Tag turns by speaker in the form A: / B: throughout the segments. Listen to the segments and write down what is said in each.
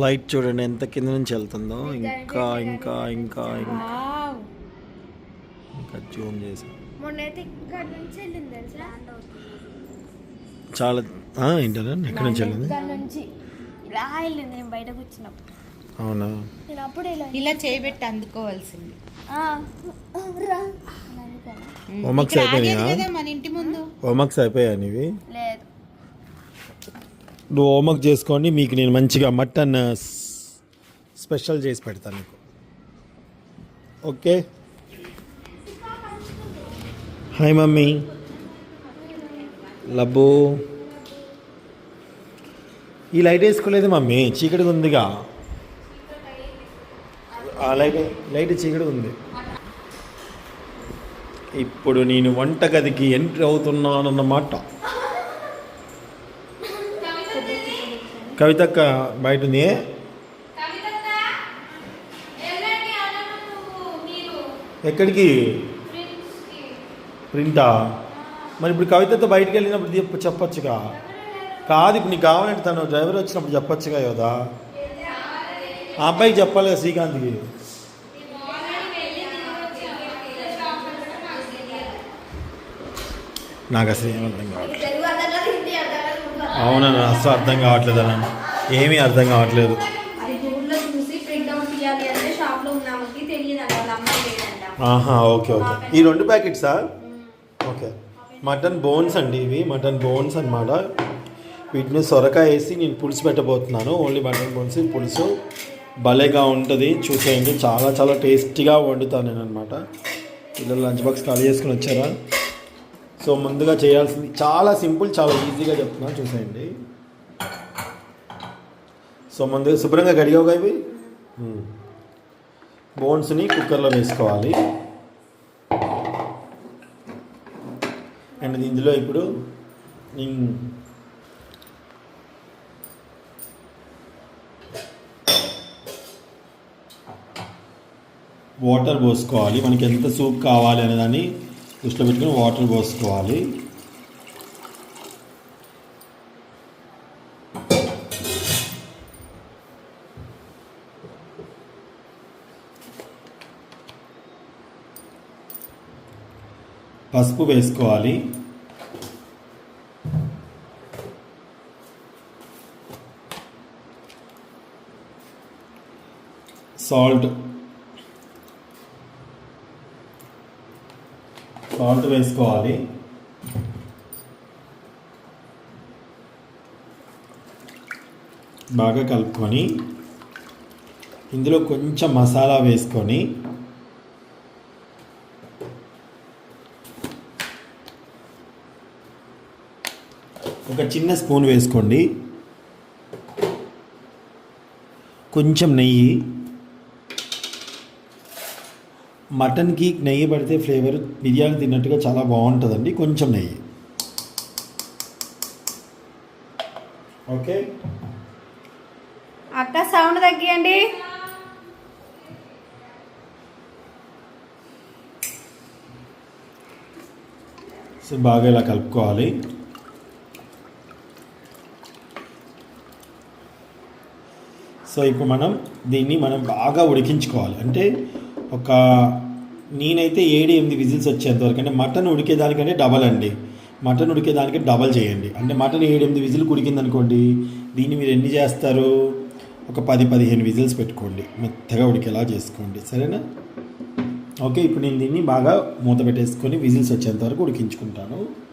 A: Flight చూడండి ఎంత కింద నుంచి వెళ్తుందో. ఇంకా ఇంకా ఇంకా ఇంకా. ఇంకా జూమ్ చేసి. చాలా ఆ, ఏంటన్నా ఎక్కడి నుంచి వెళ్ళింది? అవునా?
B: నేను అప్పుడు ఇలా
C: చేయబెట్టి అందుకోవాల్సింది.
A: హోంవర్క్స్ అయిపోయినాయా
C: కదా మన ఇంటి ముందు.
A: హోంవర్క్స్ అయిపోయా నీవి?
B: లేదు.
A: నువ్వు హోంవర్క్ చేసుకోండి మీకు నేను మంచిగా మటన్ uh, స్పెషల్ చేసి పెడతాను నీకు. Okay hi mummy. లబ్బు. ఈ లైట్ వేసుకోలేదు మమ్మీ. చీకటిగా ఉందిగా. ఆ లైట్ లైట్ చీకటిగా ఉంది. ఇప్పుడు నేను వంటగదికి ఎంట్రీ అవుతున్నానన్నమాట. కవితక్క బయట ఉంది ఎక్కడికి? ప్రింటా? మరి ఇప్పుడు కవితతో బయటికి వెళ్ళినప్పుడు చెప్ప- చెప్పొచ్చుగా. కాదు ఇప్పుడు నీకు కావాలంటే తను డ్రైవర్ వచ్చినప్పుడు చెప్పొచ్చుగా యోదా ఆ అబ్బాయికి చెప్పాలి కదా శ్రీకాంత్కి నాకు అసలు ఏం అర్థం కావట్లేదు. అవునన్నా అసలు అర్థం కావట్లేదు అన్న. ఏమీ అర్థం కావట్లేదు.
D: అది గూగుల్లో చూసి ప్రింట్ అవుట్ తీయాలి అంటే షాప్లో ఉన్నామకి తెలియదు వాళ్ళ అమ్మాయి లేదంట.
A: ఆహా ఓకే ఓకే. ఈ రెండు ప్యాకెట్సా? ఓకే. మటన్ బోన్స్ అండి ఇవి మటన్ బోన్స్ అన్నమాట. వీటిని సొరకాయ వేసి నేను పులుసు పెట్టబోతున్నాను. ఓన్లీ మటన్ బోన్స్ పులుసు. భలేగా ఉంటుంది. చూసేయండి. చాలా చాలా టేస్టీగా వండుతాను నేను అనమాట పిల్లలు లంచ్ బాక్స్ ఖాళీ చేసుకుని వచ్చారా? సో ముందుగా చేయాల్సింది చాలా సింపుల్ చాలా ఈజీగా చెప్తున్నాను చూసేయండి. సో ముందుగా శుభ్రంగా కడిగావుగా ఇవి? బోన్స్ని కుక్కర్లో వేసుకోవాలి. అండ్ ఇందులో ఇప్పుడు వాటర్ పోసుకోవాలి. మనకి ఎంత సూప్ కావాలి అనేదాన్ని దృష్టిలో పెట్టుకుని వాటర్ పోసుకోవాలి. పసుపు వేసుకోవాలి. సాల్ట్ సాల్ట్ వేసుకోవాలి. బాగా కలుపుకొని ఇందులో కొంచెం మసాలా వేసుకొని ఒక చిన్న స్పూన్ వేసుకోండి. కొంచెం నెయ్యి మటన్కి నెయ్యి పడితే ఫ్లేవర్ బిర్యానీ తిన్నట్టుగా చాలా బాగుంటుందండి. కొంచెం నెయ్యి. ఓకే.
D: అక్క సౌండ్ తగ్గియండి.
A: సో బాగా ఇలా కలుపుకోవాలి. సో ఇప్పుడు మనం దీన్ని మనం బాగా ఉడికించుకోవాలి. అంటే ఒక నేనైతే ఏడు ఎనిమిది విజిల్స్ వచ్చేంత వరకు. అంటే మటన్ ఉడికేదానికంటే డబల్ అండి. మటన్ ఉడికేదానికి డబల్ చేయండి. అంటే మటన్ ఏడు ఎనిమిది విజిల్ ఉడికిందనుకోండి దీన్ని మీరు ఎన్ని చేస్తారు? ఒక పది పదిహేను విజిల్స్ పెట్టుకోండి. మెత్తగా ఉడికేలా చేసుకోండి. సరేనా? ఓకే ఇప్పుడు నేను దీన్ని బాగా మూత పెట్టేసుకొని విజిల్స్ వచ్చేంత వరకు ఉడికించుకుంటాను.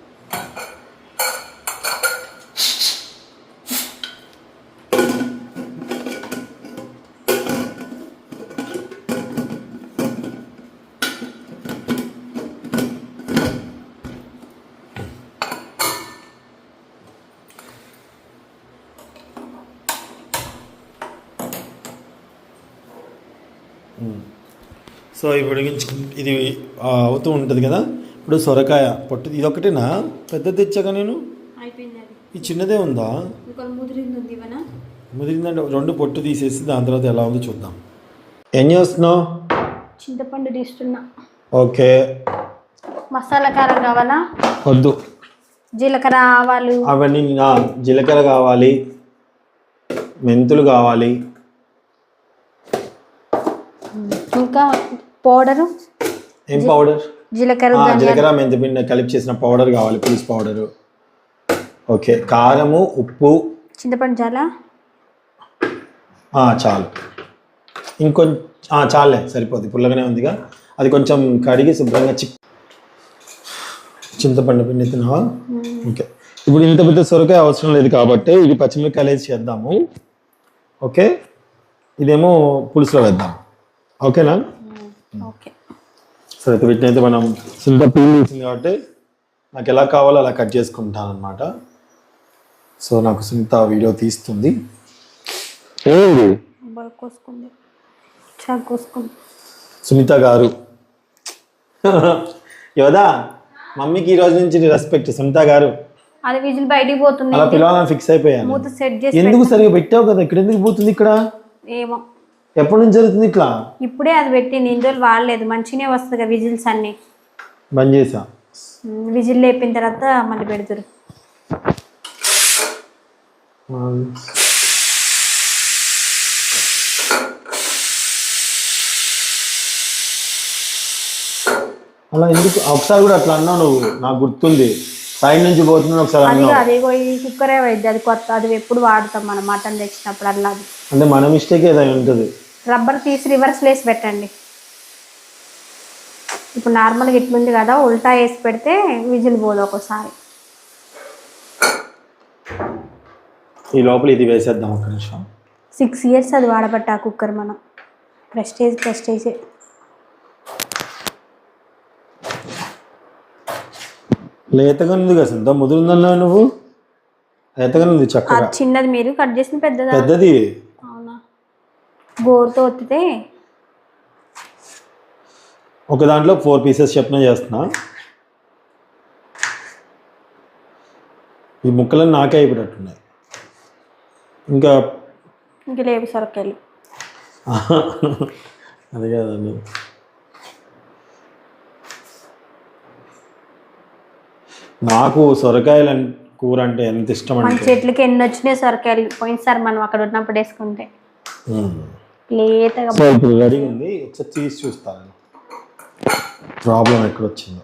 A: సో ఇప్పుడు ఇది అవుతూ ఉంటుంది కదా? ఇప్పుడు సొరకాయ పొట్టు ఇది ఒకటేనా పెద్ద తెచ్చాక నేను? ఈ చిన్నదే ఉందా? ముదిరిందంటే రెండు పొట్టు తీసేసి దాని తర్వాత ఎలా ఉందో చూద్దాం. ఏం చేస్తున్నావు?
B: చింతపండు తీస్తున్నా.
A: ఓకే.
B: మసాలా కారం కావాలా?
A: వద్దు.
B: జీలకర్ర ఆవాలు.
A: అవన్నీ జీలకర్ర కావాలి. మెంతులు కావాలి.
B: ఇంకా పౌడరు?
A: ఏం పౌడర్?
B: జీలకర్ర
A: జీలకర్ర మెంతిపిండి కలిపి చేసిన పౌడర్ కావాలి పులుసు పౌడరు. ఓకే కారము ఉప్పు.
B: చింతపండు చాలా?
A: చాలు. ఇంకొంచెం చాలే సరిపోద్ది పుల్లగానే ఉందిగా. అది కొంచెం కడిగి శుభ్రంగా చిక్ చింతపండు పిండి తిన్నావా? ఓకే. ఇప్పుడు ఇంత పెద్ద సొరకాయ అవసరం లేదు కాబట్టి ఇది పచ్చిమిరపకాయలు వేసి చేద్దాము. ఓకే? ఇదేమో పులుసులో వేద్దాం. ఓకేనా?
B: ఓకే.
A: సరే అయితే వీటిని అయితే మనం పీల్ తీసింది కాబట్టి నాకు ఎలా కావాలో అలా కట్ చేసుకుంటాను అనమాట సో నాకు సునీత వీడియో తీస్తుంది. ఏంది? సునీత గారు. యోదా మమ్మీకి ఈ రోజు నుంచి రెస్పెక్ట్ సునీత గారు.
B: అది విజిల్ బయటికి పోతుంది
A: అలా పిలవాలని ఫిక్స్ అయిపోయాను.
B: మూత సెట్ చేసి
A: ఎందుకు సరిగా పెట్టావు కదా? ఇక్కడ ఎందుకు పోతుంది ఇక్కడ?
B: ఏమో.
A: ఎప్పటి నుంచి జరుగుతుంది ఇట్లా?
B: ఇప్పుడే అది పెట్టింది ఇన్ని రోజులు వాడలేదు మంచిగానే వస్తుంది కదా విజిల్స్ అన్ని.
A: బంద్ చేసా?
B: విజిల్ లేపిన తర్వాత మళ్ళీ పెడతారు.
A: అలా ఎందుకు? ఒకసారి కూడా అట్లా అన్నావు నువ్వు నాకు గుర్తుంది. సైడ్ నుంచి పోతున్నాను ఒకసారి
B: అది
A: అన్నావు.
B: అదే ఈ కుక్కరే వైద్య అది కొత్త అది ఎప్పుడు వాడతాం మనం మటన్ తెచ్చినప్పుడు అది
A: అంటే మన మిస్టేక్ ఏదైనా ఉంటుంది.
B: రబ్బర్ తీసి రివర్స్ లేసి పెట్టండి. ఇప్పుడు నార్మల్గా ఇట్లుంది కదా ఉల్టా వేసి పెడితే విజిల్ పోదు ఒకసారి
A: ఈ లోపల ఇది వేసేద్దాం ఒక నిమిషం.
B: సిక్స్ ఇయర్స్ అది వాడబట్ట ఆ కుక్కర్ మనం. ప్రెస్టేజ్ ప్రెస్టేజే
A: లేతగా ఉంది కదా సంత ముదురుందన్నావు నువ్వు? లేతగా ఉంది చక్కగా.
B: చిన్నది మీరు కట్ చేసిన పెద్దదా?
A: పెద్దది.
B: గోరుతో ఒత్తితే?
A: ఒక దాంట్లో ఫోర్ పీసెస్ చెప్పిన చేస్తున్నా. ఈ ముక్కలన్నీ నాకే అయిపోయినట్టున్నాయి. ఇంకా
B: ఇంక లేవు సొరకాయలు.
A: అది కాదండి. నాకు సొరకాయల కూర అంటే ఎంత ఇష్టం
B: మన చెట్లకి ఎన్ని వచ్చినాయి సొరకాయలు పోయినసారి మనం అక్కడ ఉన్నప్పుడు వేసుకుంటే. లేతగా
A: సో ఇప్పుడు రెడీ ఉంది ఒకసారి తీసి చూస్తాను. ప్రాబ్లం ఎక్కడ వచ్చిందో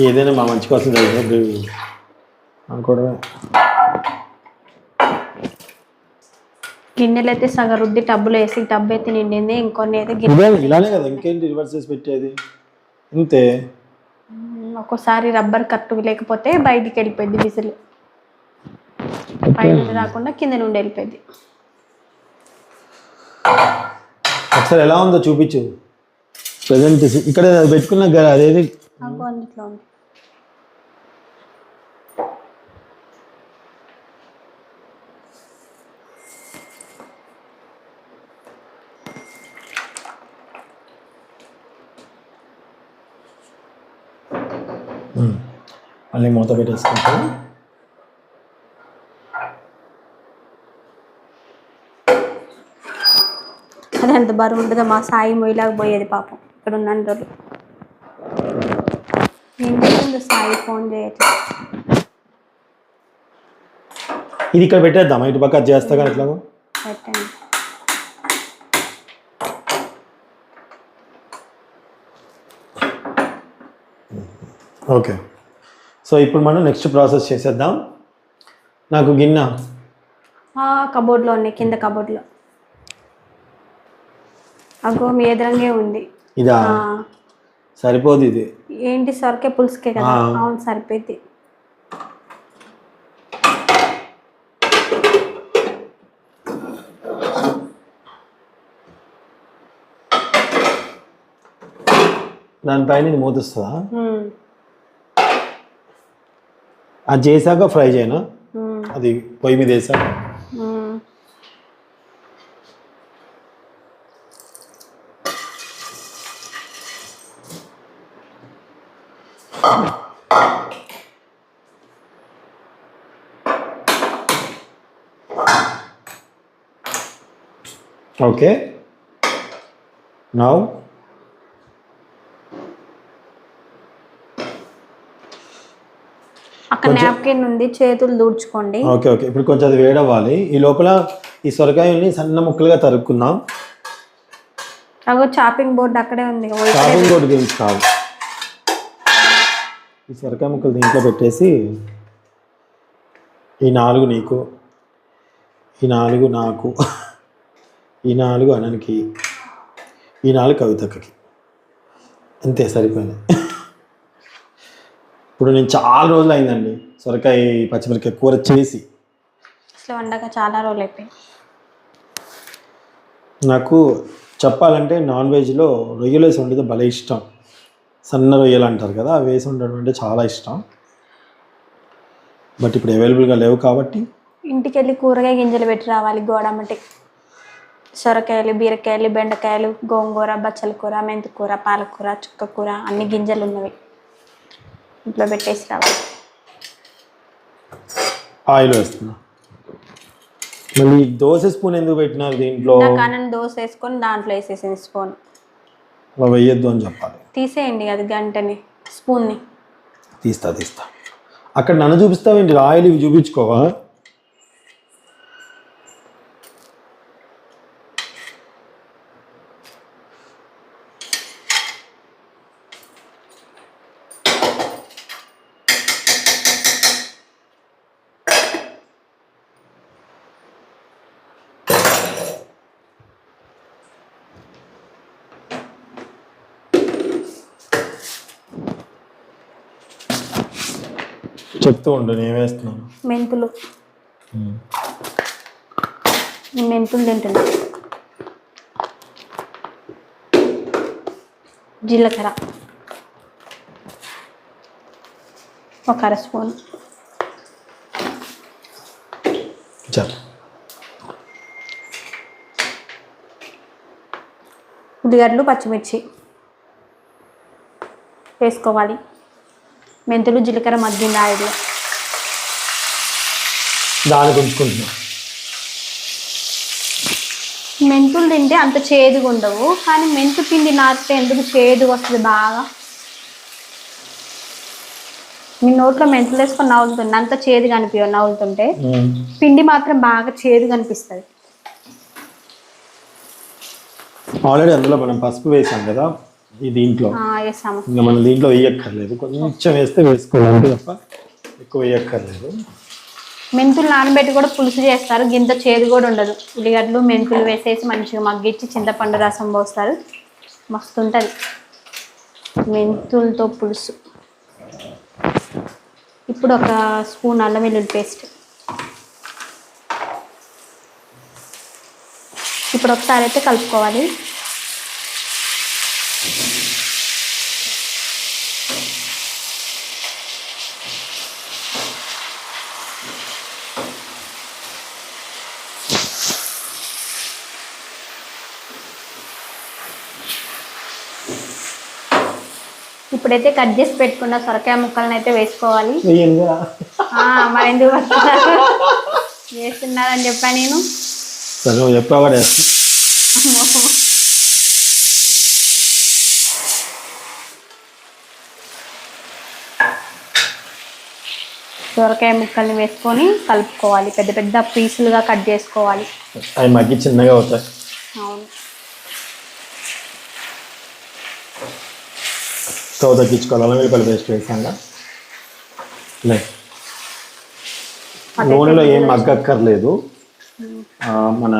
A: ఏదైనా మా మంచి కోసం జరిగినప్పుడు అనుకోవడమే.
B: గిన్నెలు అయితే సగం రుద్ది టబ్బులో వేసి టబ్బు అయితే నిండింది ఇంకొన్ని అయితే గిన్నె
A: ఇలానే కదా ఇంకేంటి రివర్స్ చేసి పెట్టేది? అంతే
B: ఒక్కోసారి రబ్బర్ కట్టు లేకపోతే బయటికి వెళ్ళిపోయింది విసులు పై నుండి రాకుండా కింద నుండి వెళ్ళిపోయింది
A: ఒకసారి ఎలా ఉందో చూపించు. ప్రజెంట్ ఇక్కడ పెట్టుకున్నా కదా అదేది?
B: ఉంది.
A: మళ్ళీ మూత పెట్టేసుకుంటా
B: అది ఎంత బరువు ఉంటుందో మా సాయి మొయ్యలాగా పోయేది పాపం. ఇక్కడ ఉన్న రోజులు ఏం చేస్తుందో సాయి ఫోన్ చేయట్లేదు
A: ఇది ఇక్కడ పెట్టేద్దాం ఇటు పక్క చేస్తా కానీ ఎట్లాగో.
B: పెట్టండి.
A: ఓకే. సో ఇప్పుడు మనం నెక్స్ట్ ప్రాసెస్ చేసేద్దాం. నాకు గిన్నె.
B: ఆ కబోర్డ్లో ఉన్నాయి కింద కబోర్డ్లో అగో మీ ఎదురంగే ఉంది.
A: ఇదా? సరిపోదు ఇది.
B: ఏంటి సొరకే పులుసుకే కదా. అవును సరిపోయింది.
A: దానిపైన ఇది మూతొస్తుందా? అది చేశాక ఫ్రై చేయను?
B: ఉమ్,
A: అది పొయ్యి మీద వేసాక
B: ఉమ్.
A: ఓకే. నౌ.
B: అక్కడ నాప్కిన్ ఉంది చేతులు దూడ్చుకోండి.
A: Okay okay. ఇప్పుడు కొంచెం అది వేడవ్వాలి. ఈ లోపల ఈ సొరకాయల్ని సన్న ముక్కలుగా తరుక్కుందాం.
B: అగో చాపింగ్ బోర్డు అక్కడే ఉంది.
A: షాపింగ్ బోర్డు గురించి కాదు. ఈ సొరకాయ ముక్కలు దీంట్లో పెట్టేసి ఈ నాలుగు నీకు ఈ నాలుగు నాకు ఈ నాలుగు అననికి ఈ నాలుగు కవితకి అంతే సరిపోయింది. ఇప్పుడు నేను చాలా రోజులు అయిందండి సొరకాయ పచ్చిమిరకాయ కూర చేసి.
B: అసలు వండక చాలా రోజులు అయిపోయింది
A: నాకు చెప్పాలంటే నాన్ వెజ్లో రొయ్యలు వేసి వండితే భలే ఇష్టం. సన్న రొయ్యలు అంటారు కదా అవి వేసి ఉండడం అంటే చాలా ఇష్టం. బట్ ఇప్పుడు అవైలబుల్గా లేవు కాబట్టి.
B: ఇంటికి వెళ్ళి కూరగాయ గింజలు పెట్టి రావాలి గోడమ్మటి సొరకాయలు బీరకాయలు బెండకాయలు గోంగూర బచ్చల కూర మెంతికూర పాలకూర చుక్కకూర అన్ని గింజలు ఉన్నవి. ఇంట్లో పెట్టేసి రావాలి.
A: ఆయిల్ వేస్తున్నా. మళ్ళీ దోశ స్పూన్ ఎందుకు పెట్టినారు దీంట్లో?
B: కానని దోశ వేసుకొని దాంట్లో వేసేసింది స్పూన్.
A: అలా వేయొద్దు అని చెప్పాలి.
B: తీసేయండి అది గంటని స్పూన్ని.
A: తీస్తా తీస్తా. అక్కడ నన్ను చూపిస్తావేంటి? ఆయిల్ ఇవి చూపించుకోవా? చెప్తూ ఉండు నేను వేస్తున్నాను.
B: మెంతులు. మెంతులు తింటున్నా. జీలకర్ర. ఒక అర స్పూన్.
A: చాలు.
B: ఉల్లిగడ్డలు పచ్చిమిర్చి వేసుకోవాలి. మెంతులు జీలకర్ర మగ్గింది ఆయిల్లో
A: ఉంచుకుంటున్నా
B: మెంతులు తింటే అంత చేదుగా ఉండవు కానీ మెంతు పిండి నాటితే ఎందుకు చేదుగా వస్తుంది బాగా? మీ నోట్లో మెంతులు వేసుకొని నవ్వులుతుంది అంత చేదుగా అనిపించవు నవ్వులుతుంటే. పిండి మాత్రం బాగా చేదుగా అనిపిస్తుంది.
A: ఆల్రెడీ అందులో మనం పసుపు వేసాం కదా. ఈ దీంట్లో. ఇంకా మనం దీంట్లో వేయక్కర్లేదు. కొంచెం వేస్తే వేసుకోవాలి తప్ప ఎక్కువ వేయక్కర్లేదు.
B: మెంతులు నానబెట్టి కూడా పులుసు చేస్తారు. గింత చేదు కూడా ఉండదు. ఉల్లిగడ్డలు మెంతులు వేసేసి మంచిగా మగ్గిచ్చి చింతపండు రసం పోస్తారు. మస్తు ఉంటుంది మెంతులతో పులుసు. ఇప్పుడు ఒక స్పూన్ అల్లం వెల్లుల్లి పేస్ట్. ఇప్పుడు ఒకసారి అయితే కలుపుకోవాలి. ఇప్పుడైతే కట్ చేసి పెట్టుకున్న సొరకాయ ముక్కలను అయితే వేసుకోవాలి. మరి ఎందుకు వేస్తున్నారని చెప్పా నేను.
A: చెప్పావా
B: సొరకాయ ముక్కల్ని వేసుకొని కలుపుకోవాలి. పెద్ద పెద్ద పీసులుగా కట్ చేసుకోవాలి.
A: అవి మగ్గి చిన్నగా అవుతాయి.
B: అవును.
A: స్టవ్ తగ్గించుకోవాలి? అల్లం వెల్లిపల్లి పేస్ట్ వేసాక లే. నూనెలో ఏం మగ్గక్కర్లేదు. మన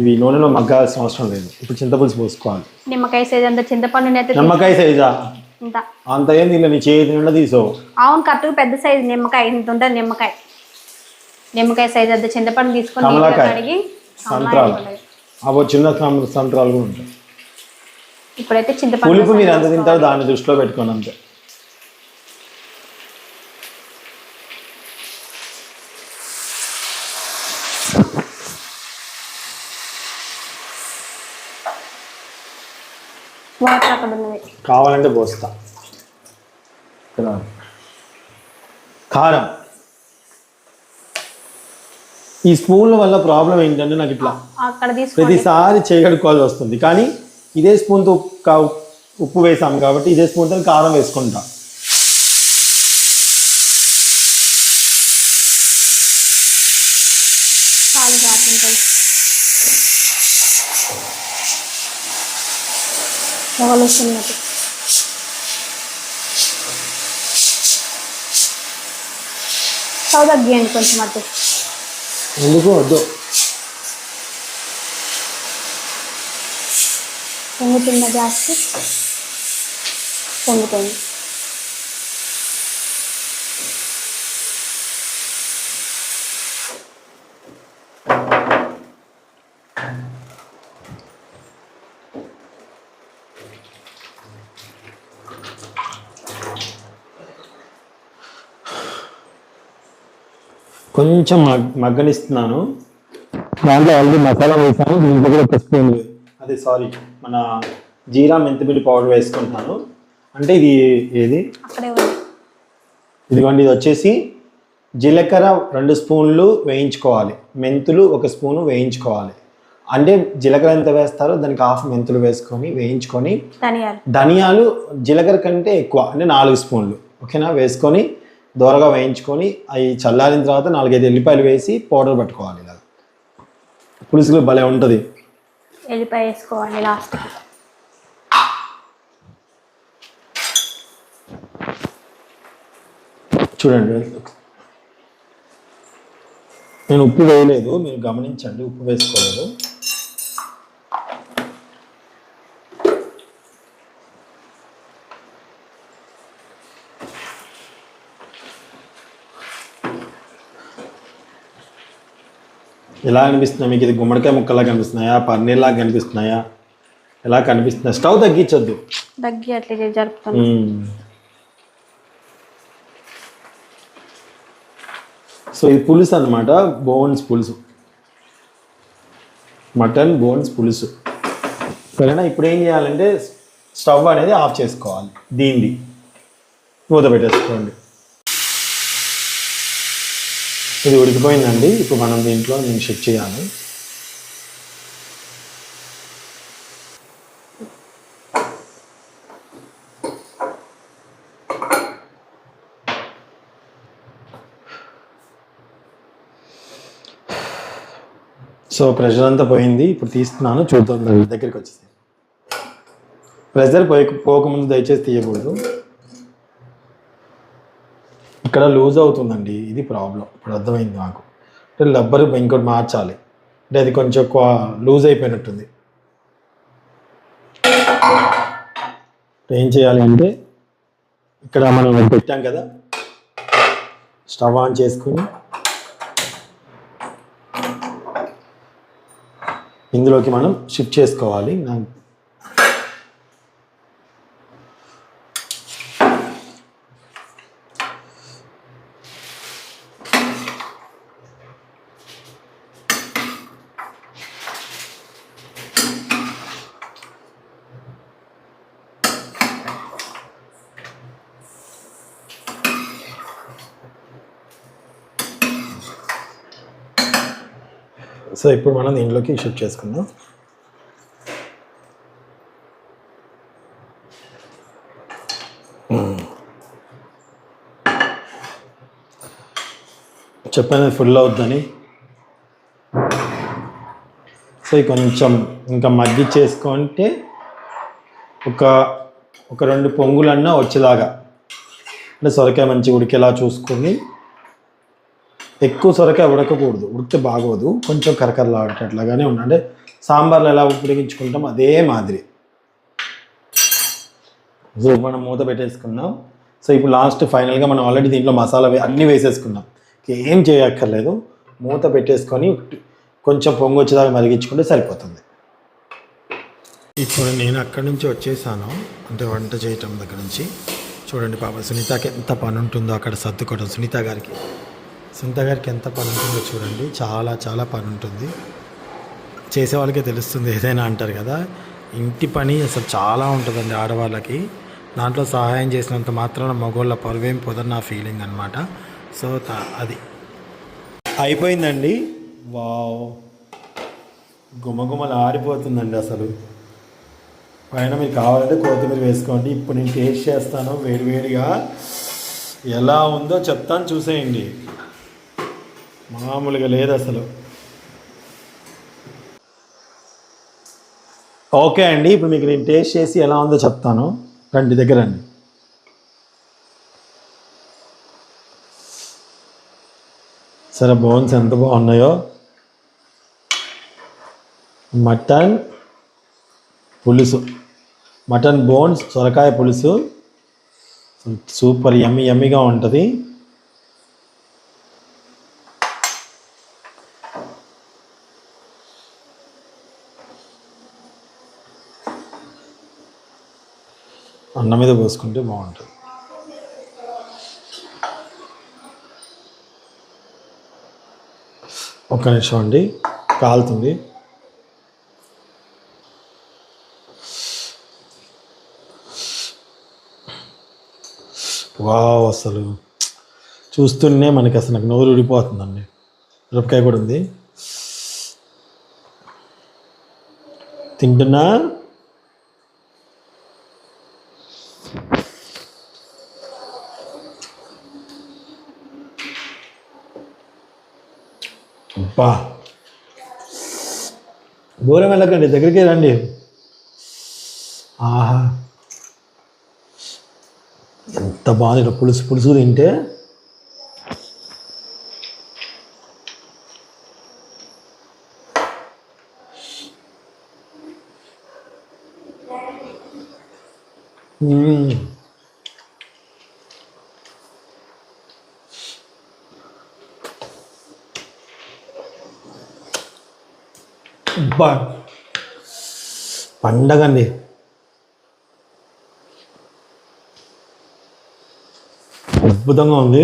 A: ఇవి నూనెలో మగ్గాల్సిన అవసరం లేదు. ఇప్పుడు చింతపులుసు పోసుకోవాలి.
B: నిమ్మకాయ సైజ్ అంత చింతపండుని అయితే
A: నిమ్మకాయ సైజా? అంత ఏం దీనిలో నీ చేతి నిండా తీసావు
B: అవును కరెక్ట్గా పెద్ద సైజ్ నిమ్మకాయ. ఇంత ఉంటుంది నిమ్మకాయ. నిమ్మకాయ సైజ్ అంత చింతపండు తీసుకొని. కడిగి
A: సంత్రాలు. అవి చిన్న సంత్రాలు కూడా ఉంటాయి.
B: ఇప్పుడైతే చింతపండు
A: పులుపు మీరు ఎంత. తింటారో దాన్ని దృష్టిలో పెట్టుకోండి అంతే.
B: వాటర్ అక్కడ ఉన్నది
A: కావాలంటే పోస్తా. కారం. ఈ స్పూన్ల వల్ల ప్రాబ్లం ఏంటంటే నాకు ఇట్లా
B: అక్కడ
A: ప్రతిసారి చేయగడుకోవాల్సి వస్తుంది. కానీ ఇదే స్పూన్తో ఉప్పు వేసాం కాబట్టి ఇదే స్పూన్తో కారం వేసుకుంటా.
B: రెవల్యూషన్ తగ్గేయండి కొంచెం అటు.
A: ఎందుకు వద్దు?
B: పొంగుతున్న జాస్తి పొంగుతుంది.
A: కొంచెం మగ్గనిస్తున్నాను. దాంట్లో ఆల్రెడీ మసాలా వేసాను దీంట్లో కూడా ఒక స్పూన్ అదే సారీ మన జీరా మెంతిపిల్లి పౌడర్ వేసుకుంటున్నాను అంటే ఇది ఏది? ఇదిగోండి ఇది వచ్చేసి జీలకర్ర రెండు స్పూన్లు వేయించుకోవాలి. మెంతులు ఒక స్పూను వేయించుకోవాలి. అంటే జీలకర్ర ఎంత వేస్తారో దానికి హాఫ్ మెంతులు వేసుకొని వేయించుకొని
B: ధనియాలు.
A: ధనియాలు జీలకర్ర కంటే ఎక్కువ అంటే నాలుగు స్పూన్లు. ఓకేనా? వేసుకొని దోరగా వేయించుకొని అవి చల్లారిన తర్వాత నాలుగైదు ఎల్లిపాయలు వేసి పౌడర్ పట్టుకోవాలి ఇలా. పులుసులు భలే ఉంటుంది.
B: ఎల్లిపాయ వేసుకోవాలి లాస్ట్కి
A: చూడండి నేను ఉప్పు వేయలేదు మీరు గమనించండి ఉప్పు వేసుకోలేదు. ఎలా అనిపిస్తున్నాయి? మీకు ఇది గుమ్మడికాయ ముక్కలా కనిపిస్తున్నాయా? పన్నీర్లా కనిపిస్తున్నాయా? ఎలా కనిపిస్తున్నాయి? స్టవ్ తగ్గించొద్దు.
B: దగ్గి అట్లా జరుపుతాను.
A: సో ఇది పులుసు అనమాట బోన్స్ పులుసు. మటన్ బోన్స్ పులుసు. సరేనా? ఇప్పుడు ఏం చేయాలంటే స్టవ్ అనేది ఆఫ్ చేసుకోవాలి. దీన్ని మూత పెట్టేసుకోండి. ఇది ఉడికిపోయిందండి. ఇప్పుడు మనం దీంట్లో నేను చెక్ చేయాలి. సో ప్రెషర్ అంతా పోయింది. ఇప్పుడు తీస్తున్నాను. చూద్దాం. దగ్గరికి వచ్చేసి ప్రెషర్ పోయి పోకముందు దయచేసి తీయకూడదు. ఇక్కడ లూజ్ అవుతుందండి. ఇది ప్రాబ్లం. ఇప్పుడు అర్థమైంది నాకు. అంటే రబ్బర్ ఇంకోటి మార్చాలి. అంటే అది కొంచెం ఎక్కువ లూజ్ అయిపోయినట్టుంది. ఏం చేయాలి అంటే ఇక్కడ మనం పెట్టాం కదా. స్టవ్ ఆన్ చేసుకుని ఇందులోకి మనం షిఫ్ట్ చేసుకోవాలి. నాకు సో ఇప్పుడు మనం దీంట్లోకి షిఫ్ట్ చేసుకుందాం. మ్మ్. చెప్పాను ఫుల్ అవుద్దని. సో కొంచెం ఇంకా మగ్గి చేసుకుంటే ఒక ఒక రెండు పొంగులన్నా వచ్చేలాగా. అంటే సొరకాయ మంచి ఉడికేలా చూసుకొని ఎక్కువ సొరకాయ ఉడకకూడదు. ఉడికితే బాగోదు. కొంచెం కరకరలాడేటట్లాగానే ఉండండి సాంబార్లు సాంబార్లో ఎలా ఉడికించుకుంటాం అదే మాదిరి. సో మనం మూత పెట్టేసుకున్నాం. సో ఇప్పుడు లాస్ట్ ఫైనల్గా మనం ఆల్రెడీ దీంట్లో మసాలా అన్నీ వేసేసుకున్నాం. ఏం చేయక్కర్లేదు. మూత పెట్టేసుకొని కొంచెం పొంగు వచ్చేదాకా మరిగించుకుంటే సరిపోతుంది. ఇప్పుడు నేను అక్కడి నుంచి వచ్చేసాను. అంటే వంట చేయటం దగ్గర నుంచి. చూడండి పాప సునీతకి ఎంత పని ఉంటుందో అక్కడ సర్దుకోవడం సునీత గారికి. సునీత గారికి ఎంత పని ఉంటుందో చూడండి. చాలా చాలా పని ఉంటుంది. చేసే వాళ్ళకే తెలుస్తుంది ఏదైనా అంటారు కదా. ఇంటి పని అసలు చాలా ఉంటుందండి ఆడవాళ్ళకి. దాంట్లో సహాయం చేసినంత మాత్రాన మగోళ్ళ పరువేం పోదని నా ఫీలింగ్ అనమాట సో త- అది. అయిపోయిందండి. వావ్. గుమగుమలు ఆరిపోతుందండి అసలు. పైన మీకు కావాలంటే కొత్తిమీర వేసుకోండి. ఇప్పుడు నేను టేస్ట్ చేస్తాను వేడివేడిగా. ఎలా ఉందో చెప్తాను చూసేయండి. మామూలుగా లేదు అసలు. ఓకే అండి ఇప్పుడు మీకు నేను టేస్ట్ చేసి ఎలా ఉందో చెప్తాను. రండి దగ్గర రండి. సరే బోన్స్ ఎంత బాగున్నాయో. మటన్ పులుసు. మటన్ బోన్స్ సొరకాయ పులుసు. సూపర్ యమ్మి యమ్మిగా ఉంటుంది. అన్నం మీద పోసుకుంటే బాగుంటుంది. ఒక్క నిమిషం అండి. కాలుతుంది. వావ్ అసలు. చూస్తూనే మనకి అసలు నాకు నోరు ఊడిపోతుందండి. మిరపకాయ కూడా ఉంది. తింటున్నా? అబ్బా. దూరం వెళ్ళకండి దగ్గరికి రండి. ఆహా. ఎంత బాగుంది ఇట్లా పులుసు పులుసు తింటే? మ్మ్. అబ్బా. పండగ అండి అద్భుతంగా ఉంది.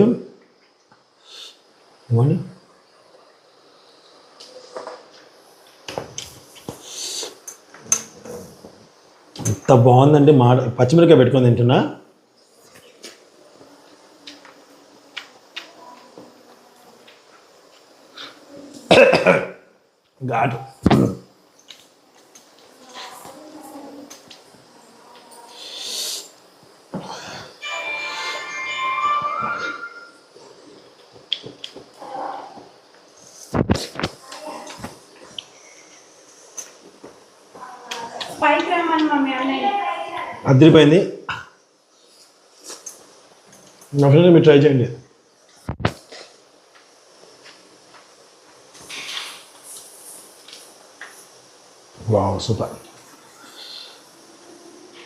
A: ఇవ్వండి ఎంత బాగుందండి. మా పచ్చిమిరకాయ పెట్టుకొని తింటున్నా. ఘాటు. అదిరిపోయింది నా మీరు ట్రై చేయండి. Wow super